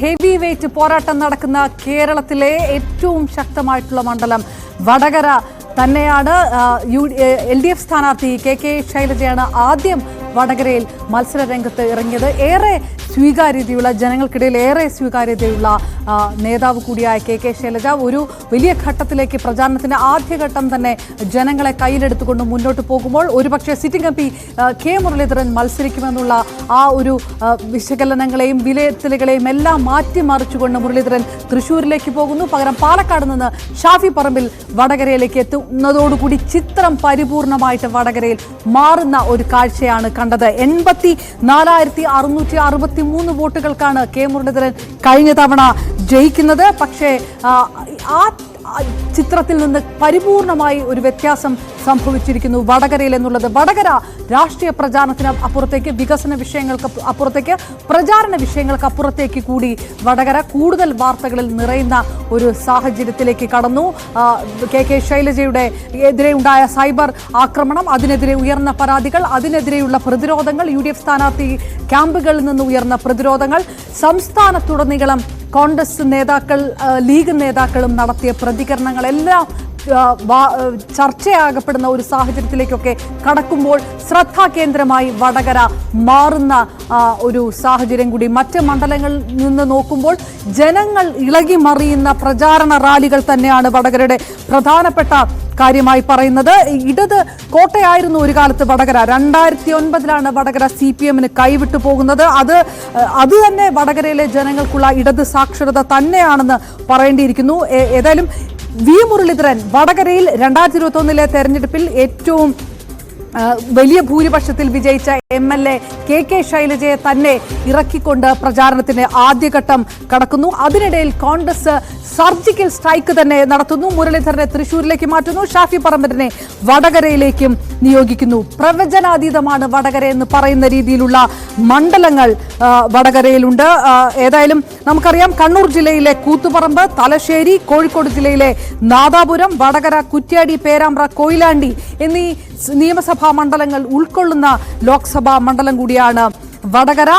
Heavy weight പോരാട്ടം നടക്കുന്ന കേരളത്തിലെ ഏറ്റവും ശക്തമായിട്ടുള്ള മണ്ഡലം വടകര തന്നെയാണ്. യു എൽ ഡി എഫ് സ്ഥാനാർത്ഥി കെ കെ ശൈലജയാണ് ആദ്യം വടകരയിൽ മത്സരരംഗത്ത് ഇറങ്ങിയത്. ഏറെ സ്വീകാര്യതയുള്ള ജനങ്ങൾക്കിടയിൽ ഏറെ സ്വീകാര്യതയുള്ള നേതാവ് കൂടിയായ കെ കെ ശൈലജ ഒരു വലിയ ഘട്ടത്തിലേക്ക് പ്രചാരണത്തിന്റെ ആദ്യഘട്ടം തന്നെ ജനങ്ങളെ കയ്യിലെടുത്തുകൊണ്ട് മുന്നോട്ട് പോകുമ്പോൾ ഒരുപക്ഷെ sitting M P K Muraleedharan മത്സരിക്കുമെന്നുള്ള ആ ഒരു വിശകലനങ്ങളെയും വിലയിരുത്തലുകളെയും എല്ലാം മാറ്റിമറിച്ചുകൊണ്ട് മുരളീധരൻ തൃശൂരിലേക്ക് പോകുന്നു. പകരം പാലക്കാട് നിന്ന് ഷാഫി പറമ്പിൽ വടകരയിലേക്ക് എത്തുന്നതോടുകൂടി ചിത്രം പരിപൂർണമായിട്ട് വടകരയിൽ മാറുന്ന ഒരു കാഴ്ചയാണ് കണ്ടത് എൺപത്തി നാലായിരത്തി അറുന്നൂറ്റി അറുപത്തി മൂന്ന് വോട്ടുകൾക്കാണ് കെ മുരളീധരൻ കഴിഞ്ഞ തവണ ജയിക്കുന്നത്. പക്ഷേ ആ, ചിത്രത്തിൽ നിന്ന് പരിപൂർണമായി ഒരു വ്യത്യാസം സംഭവിച്ചിരിക്കുന്നു. വടകരയിൽ എന്നുള്ളത് വടകര രാഷ്ട്രീയ പ്രചാരണത്തിന് അപ്പുറത്തേക്ക് വികസന വിഷയങ്ങൾക്ക് അപ്പു- അപ്പുറത്തേക്ക് പ്രചാരണ വിഷയങ്ങൾക്ക് അപ്പുറത്തേക്ക് കൂടി വടകര കൂടുതൽ വാർത്തകളിൽ നിറയുന്ന ഒരു സാഹചര്യത്തിലേക്ക് കടന്നു. കെ കെ ശൈലജയുടെ എതിരെ ഉണ്ടായ സൈബർ ആക്രമണം അതിനെതിരെ ഉയർന്ന പരാതികൾ അതിനെതിരെയുള്ള പ്രതിരോധങ്ങൾ യു ഡി എഫ് സ്ഥാനാർത്ഥി ക്യാമ്പുകളിൽ നിന്ന് ഉയർന്ന പ്രതിരോധങ്ങൾ സംസ്ഥാനത്തുടനീളം കോൺഗ്രസ് നേതാക്കൾ ലീഗ് നേതാക്കളും നടത്തിയ പ്രതികരണങ്ങളെല്ലാം ചർച്ചയാകപ്പെടുന്ന ഒരു സാഹചര്യത്തിലേക്കൊക്കെ കടക്കുമ്പോൾ ശ്രദ്ധാകേന്ദ്രമായി വടകര മാറുന്ന ഒരു സാഹചര്യം കൂടി. മറ്റ് മണ്ഡലങ്ങളിൽ നിന്ന് നോക്കുമ്പോൾ ജനങ്ങൾ ഇളകി മറിയുന്ന പ്രചാരണ റാലികൾ തന്നെയാണ് വടകരയുടെ പ്രധാനപ്പെട്ട കാര്യമായി പറയുന്നത്. ഇടത് കോട്ടയായിരുന്നു ഒരു കാലത്ത് വടകര. രണ്ടായിരത്തി ഒൻപതിലാണ് വടകര സി പി എമ്മിന് കൈവിട്ടു പോകുന്നത്. അത് അത് തന്നെ വടകരയിലെ ജനങ്ങൾക്കുള്ള ഇടത് സാക്ഷരത തന്നെയാണെന്ന് പറയേണ്ടിയിരിക്കുന്നു. ഏതായാലും വി മുരളീധരൻ വടകരയിൽ രണ്ടായിരത്തി ഇരുപത്തി ഒന്നിലെ തെരഞ്ഞെടുപ്പിൽ ഏറ്റവും വലിയ ഭൂരിപക്ഷത്തിൽ വിജയിച്ച M L A K K ശൈലജയെ തന്നെ ഇറക്കിക്കൊണ്ട് പ്രചാരണത്തിന്റെ ആദ്യഘട്ടം കടക്കുന്നു. അതിനിടയിൽ കോൺഗ്രസ് സർജിക്കൽ സ്ട്രൈക്ക് തന്നെ നടത്തുന്നു. മുരളീധരനെ തൃശൂരിലേക്ക് മാറ്റുന്നു. ഷാഫി പറമ്പരനെ വടകരയിലേക്കും നിയോഗിക്കുന്നു. പ്രവചനാതീതമാണ് വടകര എന്ന് പറയുന്ന രീതിയിലുള്ള മണ്ഡലങ്ങൾ വടകരയിലുണ്ട്. ഏതായാലും നമുക്കറിയാം കണ്ണൂർ ജില്ലയിലെ കൂത്തുപറമ്പ് തലശ്ശേരി കോഴിക്കോട് ജില്ലയിലെ നാദാപുരം വടകര കുറ്റ്യാടി പേരാമ്പ്ര കൊയിലാണ്ടി എന്നീ നിയമസഭാ മണ്ഡലങ്ങൾ ഉൾക്കൊള്ളുന്ന ലോക്സഭാ മണ്ഡലം കൂടിയാണ് വടകര.